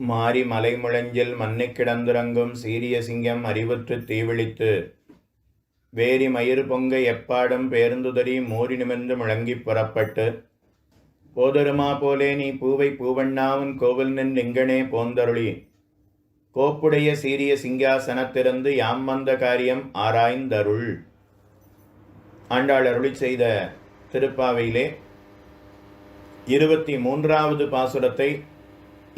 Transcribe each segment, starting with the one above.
மாறி மலைமுழஞ்சில் மண்ணு கிடந்துறங்கும் சீரிய சிங்கம் அறிவுற்று தீவிழித்து. வேரி மயிர் பொங்க எப்பாடும் பேருந்துதறி மூறி நிமிர்ந்து முழங்கிப் புறப்பட்டு. போதருமா போலே நீ பூவை பூவண்ணாவின் கோவில் நின் நின்றெங்கனே போந்தருளி. கோப்புடைய சீரிய சிங்காசனத்திலிருந்து யாம் வந்த காரியம் ஆராய்ந்தருள். ஆண்டாள் அருளி செய்த திருப்பாவையிலே இருபத்தி மூன்றாவது பாசுரத்தை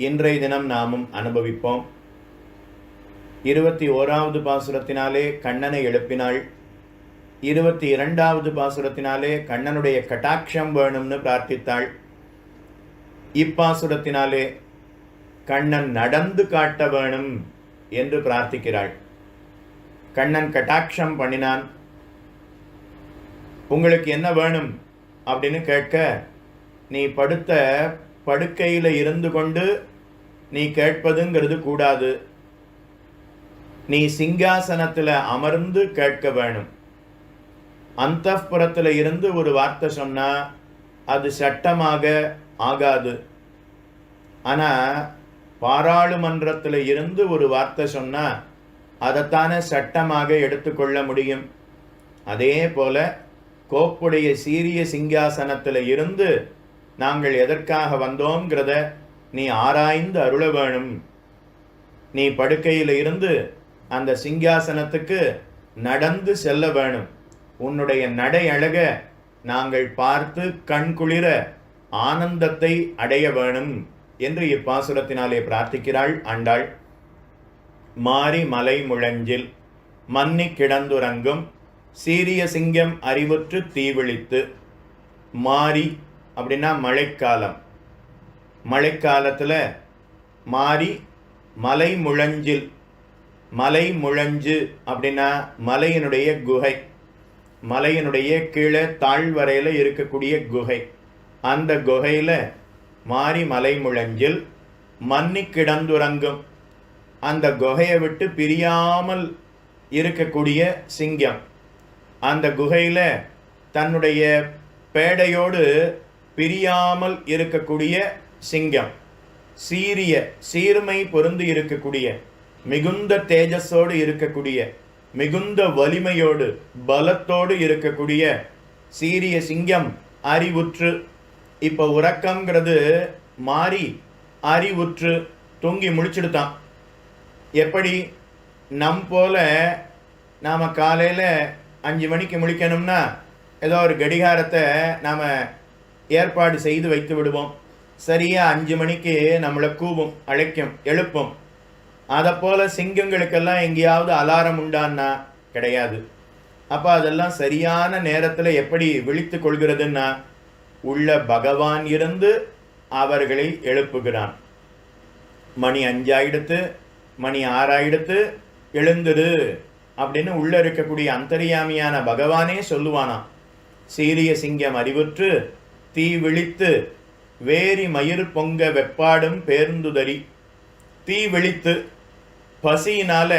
இன்றைய தினம் நாமும் அனுபவிப்போம். இருபத்தி ஓராவது பாசுரத்தினாலே கண்ணனை எழுப்பினாள். இருபத்தி இரண்டாவது பாசுரத்தினாலே கண்ணனுடைய கட்டாட்சம் வேணும்னு பிரார்த்தித்தாள். இப்பாசுரத்தினாலே கண்ணன் நடந்து காட்ட வேணும் என்று பிரார்த்திக்கிறாள். கண்ணன் கட்டாட்சம் பண்ணினான். உங்களுக்கு என்ன வேணும்? அப்படின்னு கேட்க நீ படுத்த படுக்கையில் இருந்து கொண்டு நீ கேட்பதுங்கிறது கூடாது. நீ சிங்காசனத்தில் அமர்ந்து கேட்க வேணும். அந்தப்புறத்தில் இருந்து ஒரு வார்த்தை சொன்னால் அது சட்டமாக ஆகாது. ஆனால் பாராளுமன்றத்தில் இருந்து ஒரு வார்த்தை சொன்னால் அதைத்தானே சட்டமாக எடுத்துக்கொள்ள முடியும். அதே போல் கோப்புடைய சீரிய சிங்காசனத்தில் இருந்து நாங்கள் எதற்காக வந்தோங்கிறத நீ ஆராய்ந்து அருள வேணும். நீ படுக்கையில் இருந்து அந்த சிங்காசனத்துக்கு நடந்து செல்ல வேணும். உன்னுடைய நடை அழக நாங்கள் பார்த்து கண்குளிர ஆனந்தத்தை அடைய வேணும் என்று இப்பாசுரத்தினாலே பிரார்த்திக்கிறாள் ஆண்டாள். மாறி மலை முழஞ்சில் மன்னி கிடந்துறங்கும் சீரிய சிங்கம் அறிவுற்று தீவிழித்து மாறி அப்படின்னா மழைக்காலம். மழைக்காலத்தில் மாறி மலை முழஞ்சில் மலை முழஞ்சு அப்படின்னா மலையினுடைய குகை. மலையினுடைய கீழே தாழ்வரையில் இருக்கக்கூடிய குகை. அந்த குகையில் மாறி மலை முழஞ்சில் மன்னி கிடந்துறங்கும். அந்த குகையை விட்டு பிரியாமல் இருக்கக்கூடிய சிங்கம். அந்த குகையில் தன்னுடைய பேடையோடு பிரியாமல் இருக்கக்கூடிய சிங்கம் சீரிய சீர்மை பொருந்து இருக்கக்கூடிய மிகுந்த தேஜஸோடு இருக்கக்கூடிய மிகுந்த வலிமையோடு பலத்தோடு இருக்கக்கூடிய சீரிய சிங்கம் அறிவுற்று இப்போ உறக்கங்கிறது மாறி அறிவுற்று தூங்கி முழிச்சிடுதான். எப்படி? நம் போல நாம் காலையில் அஞ்சு மணிக்கு முழிக்கணும்னா ஏதோ ஒரு கடிகாரத்தை நாம் ஏற்பாடு செய்து வைத்து விடுவோம். சரியாக அஞ்சு மணிக்கு நம்மளை கூவும் அழைக்கும் எழுப்பும். அதை போல் சிங்கங்களுக்கெல்லாம் எங்கேயாவது அலாரம் உண்டான்னா கிடையாது. அப்போ அதெல்லாம் சரியான நேரத்தில் எப்படி விழித்து கொள்கிறதுன்னா உள்ள பகவான் இருந்து அவர்களை எழுப்புகிறான். மணி அஞ்சாயிடுத்து மணி ஆறாயிடுத்து எழுந்துடு அப்படின்னு உள்ள இருக்கக்கூடிய அந்தரியாமியான பகவானே சொல்லுவானாம். சீரிய சிங்கம் அறிவுற்று தீ விழித்து வேரி மயிர் பொங்க வெப்பாடும் பேருந்துதறி. தீ விழித்து பசியினால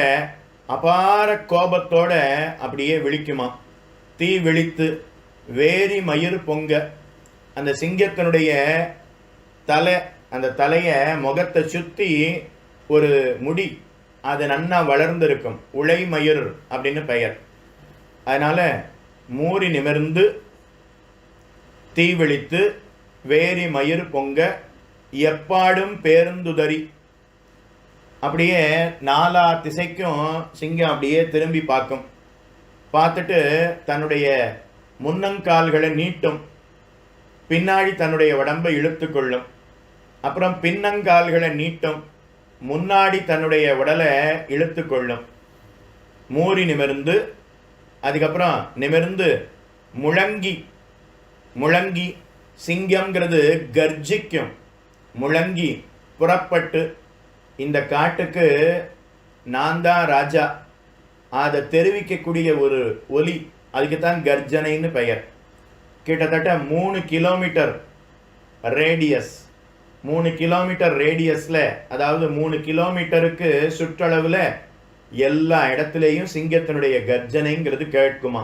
அபார கோபத்தோட அப்படியே விழிக்குமா? தீ விழித்து வேரி மயிர் பொங்க அந்த சிங்கத்தினுடைய தலை அந்த தலையை முகத்தை சுற்றி ஒரு முடி அது நன்னா வளர்ந்திருக்கும். உழைமயிர் அப்படின்னு பெயர். அதனால் மூறி நிமிர்ந்து தீ விழித்து வேரி மயிர் பொங்க எப்பாடும் பேருந்துதறி. அப்படியே நாலா திசைக்கும் சிங்கம் அப்படியே திரும்பி பார்க்கும். பார்த்துட்டு தன்னுடைய முன்னங்கால்களை நீட்டும். பின்னாடி தன்னுடைய உடம்பை இழுத்து கொள்ளும். அப்புறம் பின்னங்கால்களை நீட்டும். முன்னாடி தன்னுடைய உடலை இழுத்து கொள்ளும். மூறி நிமிர்ந்து அதுக்கப்புறம் நிமிர்ந்து முழங்கி முழங்கி சிங்கம்ங்கிறது கர்ஜிக்கும் முழங்கி புறப்பட்டு. இந்த காட்டுக்கு நான் தான் ராஜா. அதை தெரிவிக்கக்கூடிய ஒரு ஒலி அதுக்கு தான் கர்ஜனைன்னு பெயர். கிட்டத்தட்ட மூணு கிலோமீட்டர் ரேடியஸ் மூணு கிலோமீட்டர் ரேடியஸில் அதாவது மூணு கிலோமீட்டருக்கு சுற்றளவில் எல்லா இடத்துலையும் சிங்கத்தினுடைய கர்ஜனைங்கிறது கேட்குமா.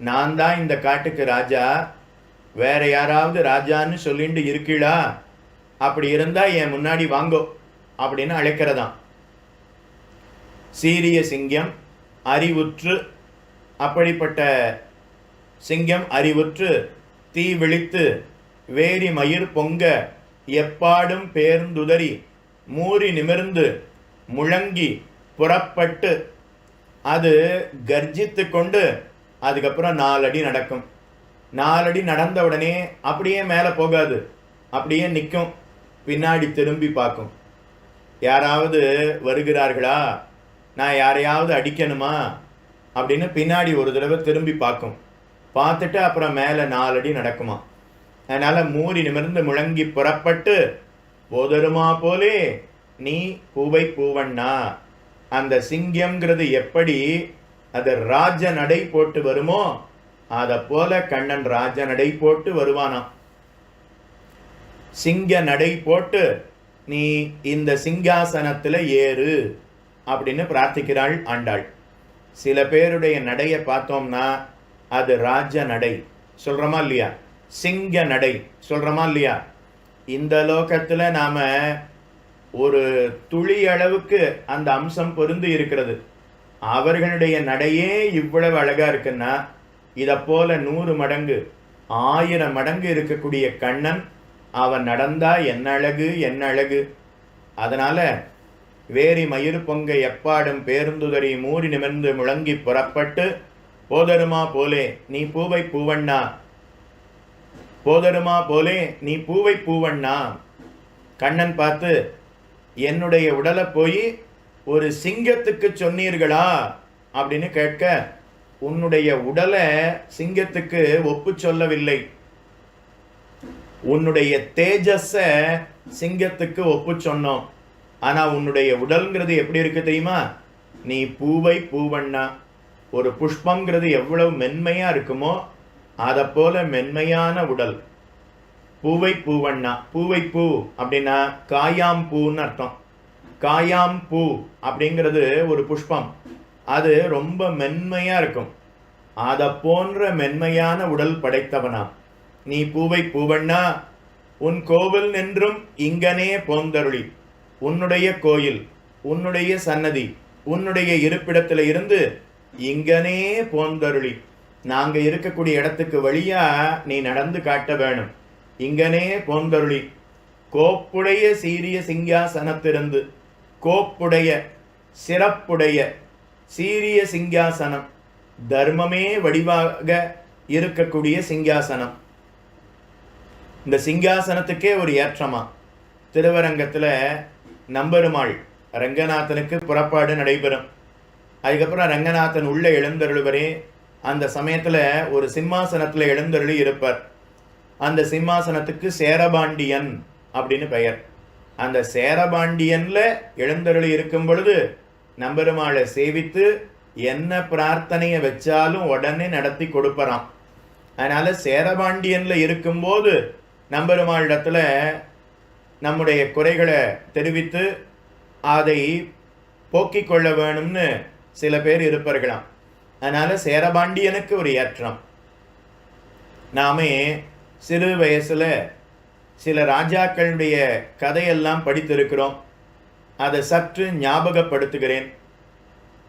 நான் தான் இந்த காட்டுக்கு ராஜா வேற யாராவது ராஜான்னு சொல்லிட்டு இருக்கீளா? அப்படி இருந்தால் என் முன்னாடி வாங்கோ அப்படின்னு அழைக்கிறதாம். சீரிய சிங்கம் அறிவுற்று அப்படிப்பட்ட சிங்கம் அறிவுற்று தீ விழித்து வேரி மயிர் பொங்க எப்பாடும் பேர்ந்துதறி மூறி நிமிர்ந்து முழங்கி புறப்பட்டு அது கர்ஜித்து கொண்டு அதுக்கப்புறம் நாலடி நடக்கும். நாலடி நடந்த உடனே அப்படியே மேலே போகாது. அப்படியே நிற்கும். பின்னாடி திரும்பி பார்க்கும். யாராவது வருகிறார்களா? நான் யாரையாவது அடிக்கணுமா? அப்படின்னு பின்னாடி ஒரு தடவை திரும்பி பார்க்கும். பார்த்துட்டு அப்புறம் மேலே நாலடி நடக்குமா? அதனால் மூடி நிமிர்ந்து முழங்கி புறப்பட்டு போதருமா போலே நீ பூவை பூவண்ணா? அந்த சிங்கம்ங்கிறது எப்படி அது ராஜ நடை போட்டு வருமோ? அதை போல கண்ணன் ராஜ நடை போட்டு வருவானாம். சிங்க நடை போட்டு நீ இந்த சிங்காசனத்தில் ஏறு அப்படின்னு பிரார்த்திக்கிறாள் ஆண்டாள். சில பேருடைய நடையை பார்த்தோம்னா அது ராஜ நடை. சொல்கிறோமா இல்லையா? சிங்க நடை. சொல்கிறோமா இல்லையா? இந்த லோகத்தில் நாம் ஒரு துளி அளவுக்கு அந்த அம்சம் பொருந்து இருக்கிறது. அவர்களுடைய நடையே இவ்வளவு அழகாக இருக்குன்னா இதை போல நூறு மடங்கு ஆயிரம் மடங்கு இருக்கக்கூடிய கண்ணன் அவன் நடந்தா என்ன அழகு என்ன அழகு? அதனால வேரி மயிர் பொங்க எப்பாடும் பேருந்துதறி மூறி நிமிர்ந்து முழங்கி புறப்பட்டு போதருமா போலே நீ பூவை பூவண்ணா போதருமா போலே நீ பூவை பூவண்ணா. கண்ணன் பார்த்து என்னுடைய உடலை போய் ஒரு சிங்கத்துக்கு சொன்னீர்களா? அப்படின்னு கேட்க உன்னுடைய உடலை சிங்கத்துக்கு ஒப்பு சொல்லவில்லை. உன்னுடைய தேஜஸ சிங்கத்துக்கு ஒப்பு சொன்னோம். ஆனா உன்னுடைய உடல்ங்கிறது எப்படி இருக்கு தெரியுமா? நீ பூவை பூவண்ணா. ஒரு புஷ்பங்கிறது எவ்வளவு மென்மையா இருக்குமோ அதை போல மென்மையான உடல். பூவை பூவண்ணா. பூவை பூ அப்படின்னா காயாம் பூன்னு அர்த்தம். காயாம் பூ அப்படிங்கிறது ஒரு புஷ்பம். அது ரொம்ப மென்மையாக இருக்கும். அதை போன்ற மென்மையான உடல் படைத்தவனாம். நீ பூவை பூவண்ணா உன் கோவில் நின்றும் இங்கனே போந்தருளி. உன்னுடைய கோயில் உன்னுடைய சன்னதி உன்னுடைய இருப்பிடத்தில் இருந்து இங்கனே போந்தருளி. நாங்கள் இருக்கக்கூடிய இடத்துக்கு வழியாக நீ நடந்து காட்ட வேணும். இங்கனே போந்தருளி. கோப்புடைய சீரிய சிங்காசனத்திலிருந்து கோப்புடைய சிறப்புடைய சீரிய சிங்காசனம். தர்மமே வடிவாக இருக்கக்கூடிய சிங்காசனம். இந்த சிங்காசனத்துக்கே ஒரு ஏற்றமா? திருவரங்கத்தில் நம்பெருமாள் ரங்கநாதனுக்கு புறப்பாடு நடைபெறும். அதுக்கப்புறம் ரங்கநாதன் உள்ள எழுந்தருள்வரே அந்த சமயத்தில் ஒரு சிம்மாசனத்தில் எழுந்தருளி இருப்பார். அந்த சிம்மாசனத்துக்கு சேரபாண்டியன் அப்படின்னு பெயர். அந்த சேரபாண்டியனில் எழுந்தருளி இருக்கும் பொழுது நம்பெருமாளை சேவித்து என்ன பிரார்த்தனையை வச்சாலும் உடனே நடத்தி கொடுப்பறான். அதனால் சேரபாண்டியனில் இருக்கும்போது நம்பெருமாளிடத்தில் நம்முடைய குறைகளை தெரிவித்து அதை போக்கிக் கொள்ள வேணும்னு சில பேர் இருப்பார்களாம். அதனால் சேரபாண்டியனுக்கு ஒரு ஏற்றம். நாமே சிறு வயசில் சில ராஜாக்களுடைய கதையெல்லாம் படித்திருக்கிறோம். அதை சற்று ஞாபகப்படுத்துகிறேன்.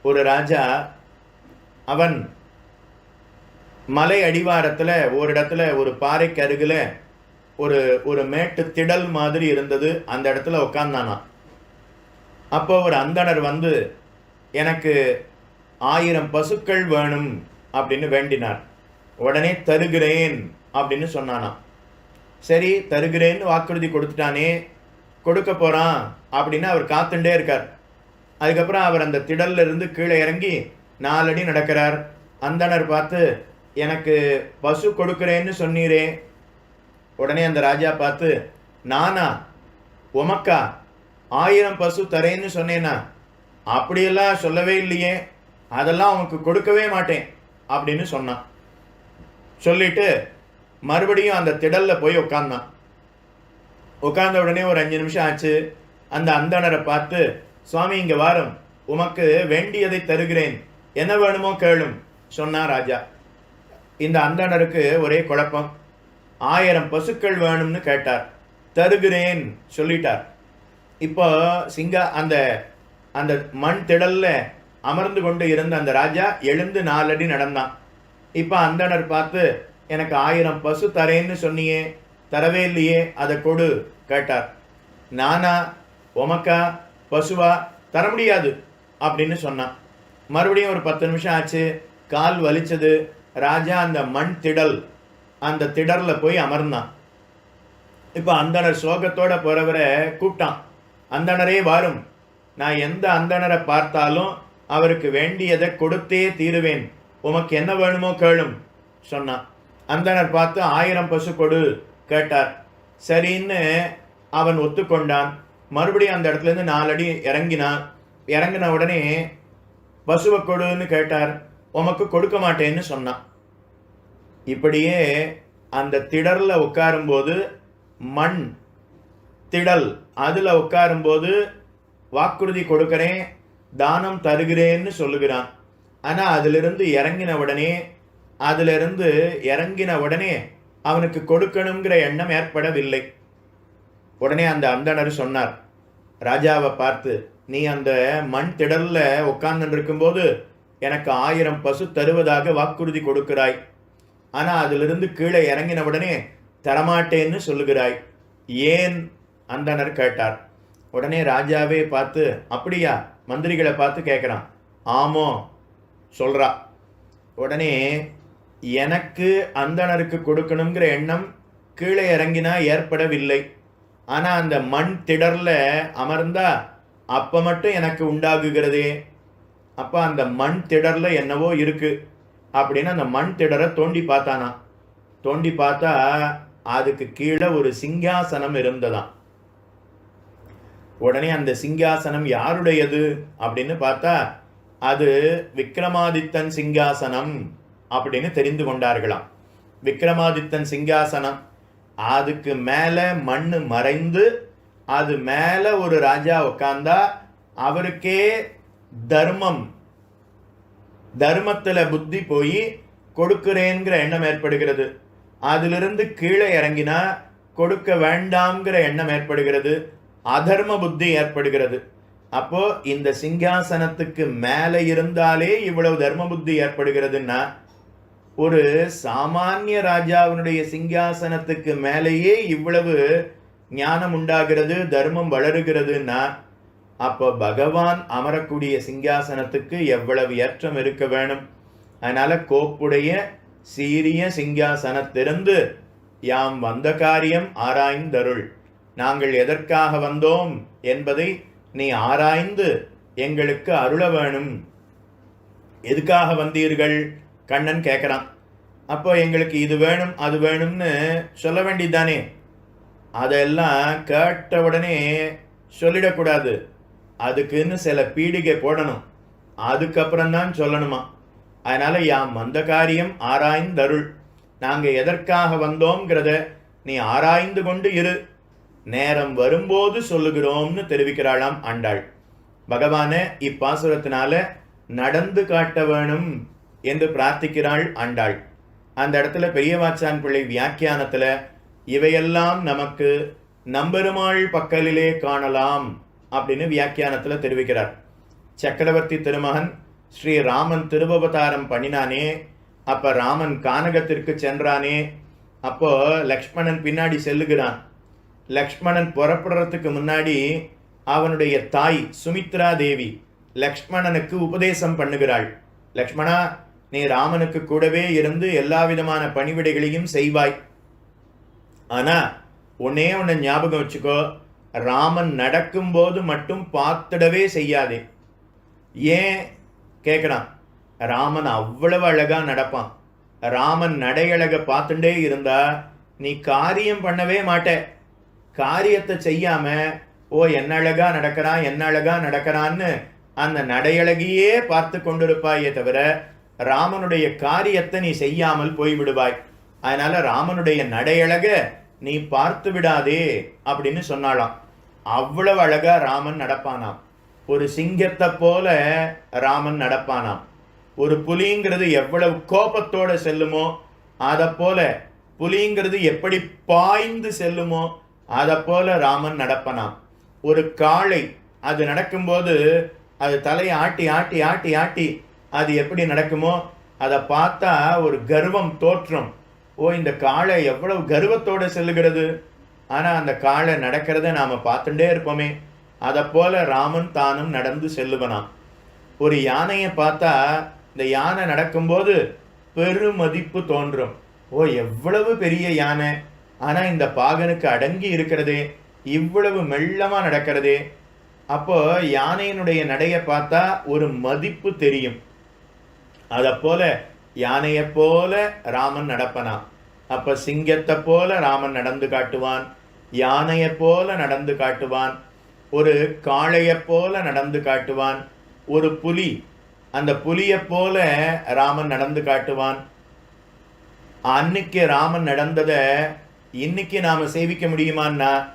ஒரு ராஜா அவன் மலை அடிவாரத்தில் ஒரு இடத்துல ஒரு பாறைக்கு அருகில் ஒரு ஒரு மேட்டு திடல் மாதிரி இருந்தது. அந்த இடத்துல உட்காந்தானா அப்போ ஒரு அந்தனர் வந்து எனக்கு ஆயிரம் பசுக்கள் வேணும் அப்படின்னு வேண்டினார். உடனே தருகிறேன் அப்படின்னு சொன்னானாம். சரி தருகிறேன்னு வாக்குறுதி கொடுத்துட்டானே கொடுக்க போகிறான் அப்படின்னு அவர் காத்துண்டே இருக்கார். அதுக்கப்புறம் அவர் அந்த திடல்ல இருந்து கீழே இறங்கி நாலடி நடக்கிறார். அந்தனர் பார்த்து எனக்கு பசு கொடுக்குறேன்னு சொன்னீரே. உடனே அந்த ராஜா பார்த்து நானா? உமக்கா? ஆயிரம் பசு தரேன்னு சொன்னேனா? அப்படியெல்லாம் சொல்லவே இல்லையே. அதெல்லாம் அவனுக்கு கொடுக்கவே மாட்டேன். அப்படின்னு சொன்னான். சொல்லிட்டு மறுபடியும் அந்த திடல்ல போய் உட்காந்தான் உட்கார்ந்த உடனே ஒரு அஞ்சு நிமிஷம் ஆச்சு. அந்த அந்தணரை பார்த்து சுவாமி இங்க வாரும். உமக்கு வேண்டியதை தருகிறேன். என்ன வேணுமோ கேளும் சொன்னார் ராஜா. இந்த அந்தணருக்கு ஒரே குழப்பம். ஆயிரம் பசுக்கள் வேணும்னு கேட்டார். தருகிறேன் சொல்லிட்டார். இப்போ சிங்கா அந்த அந்த மண் திடல்ல அமர்ந்து கொண்டு இருந்த அந்த ராஜா எழுந்து நாலடி நடந்தான். இப்போ அந்தனர் பார்த்து எனக்கு ஆயிரம் பசு தரேன்னு சொன்னியே. தரவே இல்லையே அதை கொடு கேட்டார். நானா உமக்கா பசுவா தர முடியாது அப்படின்னு சொன்னான். மறுபடியும் ஒரு பத்து நிமிஷம் ஆச்சு கால் வலிச்சது. ராஜா அந்த மண் திடல் அந்த திடரில் போய் அமர்ந்தான். இப்போ அந்தணர் சோகத்தோட போகிறவரை கூப்பிட்டான். அந்தணரே வாரும். நான் எந்த அந்தணரை பார்த்தாலும் அவருக்கு வேண்டியதை கொடுத்தே தீருவேன். உமக்கு என்ன வேணுமோ கேளும் சொன்னான். அந்தணர் பார்த்து ஆயிரம் பசு கொடு கேட்டார். சரின்னு அவன் ஒத்துக்கொண்டான். மறுபடியும் அந்த இடத்துல இருந்து நாலடி இறங்கினான். இறங்கின உடனே பசுவை கொடுன்னு கேட்டார். உமக்கு கொடுக்க மாட்டேன்னு சொன்னான். இப்படியே அந்த திடல்ல உட்காரும்போது மண் திடல் அதில் உட்காரும்போது வாக்குறுதி கொடுக்கிறேன் தானம் தருகிறேன்னு சொல்லுகிறான். ஆனால் அதிலிருந்து இறங்கின உடனே அதிலிருந்து இறங்கின உடனே அவனுக்கு கொடுக்கணுங்கிற எண்ணம் ஏற்படவில்லை. உடனே அந்த அந்தணர் சொன்னார் ராஜாவை பார்த்து நீ அந்த மண் திடல்ல உட்கார்ந்து இருக்கும்போது எனக்கு ஆயிரம் பசு தருவதாக வாக்குறுதி கொடுக்கிறாய். ஆனால் அதிலிருந்து கீழே இறங்கின உடனே தரமாட்டேன்னு சொல்லுகிறாய். ஏன்? அந்தணர் கேட்டார். உடனே ராஜாவே பார்த்து அப்படியா மந்திரிகளை பார்த்து கேட்குறான். ஆமோ சொல்கிறா உடனே எனக்கு அந்தணருக்கு கொடுக்கணுங்கிற எண்ணம் கீழே இறங்கினா ஏற்படவில்லை. ஆனால் அந்த மண் திடரில் அமர்ந்தா அப்போ மட்டும் எனக்கு உண்டாகுகிறதே. அப்போ அந்த மண் திடரில் என்னவோ இருக்குது அப்படின்னு அந்த மண் திடரை தோண்டி பார்த்தானா. தோண்டி பார்த்தா அதுக்கு கீழே ஒரு சிங்காசனம் இருந்ததாம். உடனே அந்த சிங்காசனம் யாருடையது அப்படின்னு பார்த்தா அது விக்ரமாதித்தன் சிங்காசனம். அப்படின்னு தெரிந்து கொண்டார்களாம். விக்ரமாதித்தன் சிங்காசனம் அதுக்கு மேலே மண் மறைந்து அது மேலே ஒரு ராஜா உட்காந்தா அவருக்கே தர்மம் தர்மத்தில் புத்தி போய் கொடுக்கிறேங்கிற எண்ணம் ஏற்படுகிறது. அதிலிருந்து கீழே இறங்கினா கொடுக்க வேண்டாம்ங்கிற எண்ணம் ஏற்படுகிறது அதர்ம புத்தி ஏற்படுகிறது. அப்போ இந்த சிங்காசனத்துக்கு மேலே இருந்தாலே இவ்வளவு தர்ம புத்தி ஏற்படுகிறதுன்னா ஒரு சாமானிய ராஜாவினுடைய சிங்காசனத்துக்கு மேலேயே இவ்வளவு ஞானம் உண்டாகிறது தர்மம் வளருகிறதுன்னா அப்போ பகவான் அமரக்கூடிய சிங்காசனத்துக்கு எவ்வளவு ஏற்றம் இருக்க வேணும்? அதனால் கோப்புடைய சீரிய சிங்காசனத்திலிருந்து யாம் வந்த காரியம் ஆராய்ந்தருள். நாங்கள் எதற்காக வந்தோம் என்பதை நீ ஆராய்ந்து எங்களுக்கு அருள வேணும். எதுக்காக வந்தீர்கள்? கண்ணன் கேட்குறான் அப்போ எங்களுக்கு இது வேணும் அது வேணும்னு சொல்ல வேண்டியதுதானே? அதெல்லாம் கேட்ட உடனே சொல்லிடக்கூடாது. அதுக்குன்னு சில பீடிகை போடணும். அதுக்கப்புறம் தான் சொல்லணுமா? அதனால் யாம் வந்த காரியம் ஆராய்ந்தருள். நாங்கள் எதற்காக வந்தோங்கிறத நீ ஆராய்ந்து கொண்டு இரு. நேரம் வரும்போது சொல்லுகிறோம்னு தெரிவிக்கிறாளாம் ஆண்டாள். பகவானே இப்பாசுரத்தினால நடந்து காட்ட வேணும். என்று பிரார்த்திக்கிறாள் ஆண்டாள். அந்த இடத்துல பெரியவாச்சான் பிள்ளை வியாக்கியானத்தில் இவையெல்லாம் நமக்கு நம்பெருமாள் பக்கலிலே காணலாம் அப்படின்னு வியாக்கியானத்தில் தெரிவிக்கிறார். சக்கரவர்த்தி திருமகன் ஸ்ரீ ராமன் திருவவதாரம் பண்ணினானே அப்போ ராமன் கானகத்திற்கு சென்றானே அப்போ லக்ஷ்மணன் பின்னாடி செல்லுகிறான். லக்ஷ்மணன் புறப்படுறதுக்கு முன்னாடி அவனுடைய தாய் சுமித்ரா தேவி லக்ஷ்மணனுக்கு உபதேசம் பண்ணுகிறாள். லக்ஷ்மணா நீ ராமனுக்கு கூடவே இருந்து எல்லா விதமான பணிவிடைகளையும் செய்வாய். ஆனா உன்னே உன்னை ஞாபகம் வச்சுக்கோ ராமன் நடக்கும்போது மட்டும் பார்த்துடவே செய்யாதே. ஏன்? கேட்குறான் ராமன் அவ்வளவு அழகா நடப்பான். ராமன் நடையழக பார்த்துட்டே இருந்தா நீ காரியம் பண்ணவே மாட்ட. காரியத்தை செய்யாம ஓ என்ன அழகா நடக்கிறான் என்ன அழகா நடக்கிறான்னு அந்த நடையழகியே பார்த்து கொண்டிருப்பாயே தவிர ராமனுடைய காரியத்தை நீ செய்யாமல் போய்விடுவாய். அதனால ராமனுடைய நடையழக நீ பார்த்து விடாதே அப்படின்னு சொன்னாலாம் அவ்வளவு அழகா ராமன் நடப்பானாம். ஒரு சிங்கத்தை போல ராமன் நடப்பானாம். ஒரு புலிங்கிறது எவ்வளவு கோபத்தோட செல்லுமோ அதை போல புலிங்கிறது எப்படி பாய்ந்து செல்லுமோ அதை போல ராமன் நடப்பனாம். ஒரு காளை அது நடக்கும்போது அது தலையை ஆட்டி ஆட்டி ஆட்டி ஆட்டி அது எப்படி நடக்குமோ அதை பார்த்தா ஒரு கர்வம் தோற்றம். ஓ இந்த காளை எவ்வளவு கர்வத்தோடு செல்லுகிறது. ஆனால் அந்த காளை நடக்கிறத நாம் பார்த்துட்டே இருப்போமே. அதை போல ராமன் தானும் நடந்து செல்லுவனாம். ஒரு யானையை பார்த்தா இந்த யானை நடக்கும்போது பெருமதிப்பு தோன்றும். ஓ எவ்வளவு பெரிய யானை. ஆனால் இந்த பாகனுக்கு அடங்கி இருக்கிறதே இவ்வளவு மெல்லமாக நடக்கிறதே. அப்போ யானையினுடைய நடையை பார்த்தா ஒரு மதிப்பு தெரியும். அதை போல யானையை போல ராமன் நடப்பனாம். அப்ப சிங்கத்தை போல ராமன் நடந்து காட்டுவான். யானையை போல நடந்து காட்டுவான். ஒரு காளையை போல நடந்து காட்டுவான். ஒரு புலி அந்த புலியை போல ராமன் நடந்து காட்டுவான். அன்னைக்கு ராமன் நடந்தத இன்னைக்கு நாம் சேவிக்க முடியுமான்னா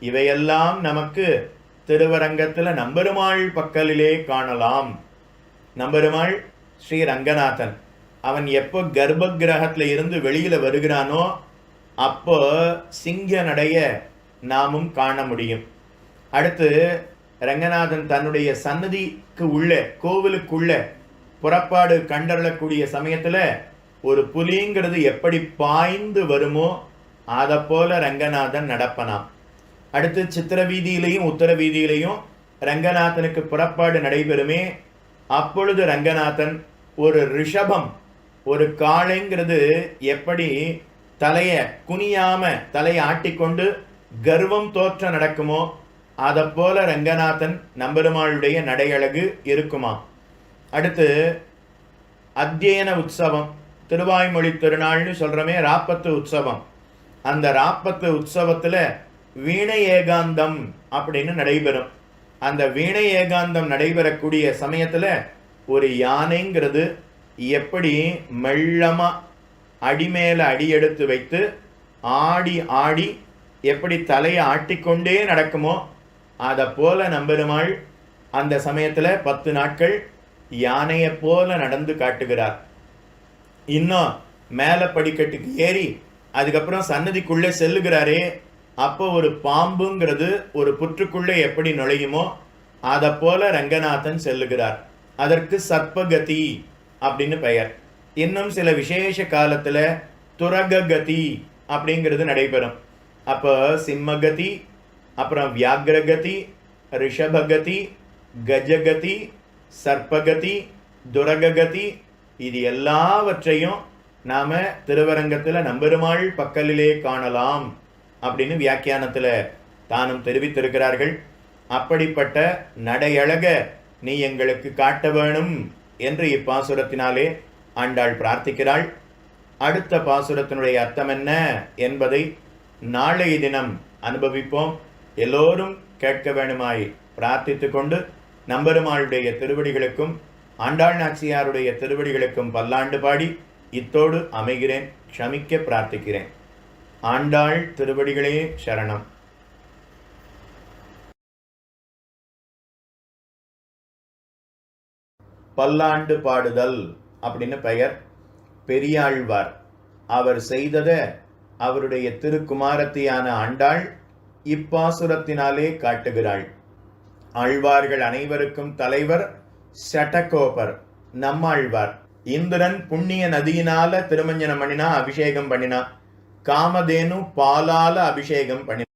இவையெல்லாம் நமக்கு திருவரங்கத்தில் நம்பெருமாள் பக்கலிலே காணலாம். நம்பெருமாள் ஸ்ரீ ரங்கநாதன். அவன் எப்போ கர்ப்ப கிரகத்தில் இருந்து வெளியில் வருகிறானோ அப்போ சிங்க நடைய நாமும் காண முடியும். அடுத்து ரங்கநாதன் தன்னுடைய சன்னதிக்கு உள்ளே கோவிலுக்குள்ளே புறப்பாடு கண்டறக்கூடிய சமயத்தில் ஒரு புலிங்கிறது எப்படி பாய்ந்து வருமோ அதை போல ரங்கநாதன் நடப்பனாம். அடுத்து சித்திர வீதியிலையும் உத்தர வீதியிலையும் ரங்கநாதனுக்கு புறப்பாடு நடைபெறுமே அப்பொழுது ரங்கநாதன் ஒரு ரிஷபம் ஒரு காளைங்கிறது எப்படி தலையை குனியாம தலையை ஆட்டிக்கொண்டு கர்வம் தோற்ற நடக்குமோ அதை போல ரங்கநாதன் நம்பெருமாளுடைய நடையழகு இருக்குமா? அடுத்து அத்தியன உற்சவம் திருவாய்மொழி திருநாள்னு சொல்கிறோமே ராப்பத்து உற்சவம். அந்த ராப்பத்து உற்சவத்தில் வீணை ஏகாந்தம் அப்படின்னு நடைபெறும். அந்த வீணை ஏகாந்தம் நடைபெறக்கூடிய சமயத்தில் ஒரு யானைங்கிறது எப்படி மெல்லமாக அடிமேல அடி எடுத்து வைத்து ஆடி ஆடி எப்படி தலையை ஆட்டிக்கொண்டே நடக்குமோ அதை போல நம்பெருமாள் அந்த சமயத்தில் பத்து நாட்கள் யானையை போல நடந்து காட்டுகிறார். இன்னும் மேலே படிக்கட்டுக்கு ஏறி அதுக்கப்புறம் சன்னதிக்குள்ளே செல்லுகிறாரே அப்போ ஒரு பாம்புங்கிறது ஒரு புற்றுக்குள்ளே எப்படி நுழையுமோ அதை போல ரங்கநாதன் செல்லுகிறார். அதற்கு சர்ப்பகதி அப்படின்னு பெயர். இன்னும் சில விசேஷ காலத்தில் துரககதி அப்படிங்கிறது நடைபெறும். அப்போ சிம்மகதி அப்புறம் வியாகிரகதி ரிஷபகதி கஜகதி சர்ப்பகதி துரககதி இது எல்லாவற்றையும் நாம் திருவரங்கத்தில் நம்பெருமாள் பக்கலிலே காணலாம் அப்படின்னு வியாக்கியானத்தில் தானும் தெரிவித்திருக்கிறார்கள். அப்படிப்பட்ட நடையழக நீ எங்களுக்கு காட்ட வேணும் என்று இப்பாசுரத்தினாலே ஆண்டாள் பிரார்த்திக்கிறாள். அடுத்த பாசுரத்தினுடைய அர்த்தம் என்ன என்பதை நாளைய தினம் அனுபவிப்போம். எல்லோரும் கேட்க வேணுமாய் பிரார்த்தித்து கொண்டு நம்பெருமாளுடைய திருவடிகளுக்கும் ஆண்டாள் நாச்சியாருடைய திருவடிகளுக்கும் பல்லாண்டு பாடி இத்தோடு அமைகிறேன் க்ஷமிக்க பிரார்த்திக்கிறேன். ஆண்டாள் திருவடிகளே சரணம். பல்லாண்டு பாடுதல் அப்படின்னு பெயர். பெரியாழ்வார். அவர் செய்தத அவருடைய திருக்குமாரத்தியான ஆண்டாள் இப்பாசுரத்தினாலே காட்டுகிறாள். ஆழ்வார்கள் அனைவருக்கும் தலைவர் சட்டகோபர் நம்மாழ்வார். இந்திரன் புண்ணிய நதியினால திருமஞ்சனம் பண்ணினா அபிஷேகம் பண்ணினா காமதேனு பாலால அபிஷேகம் பண்ணினா.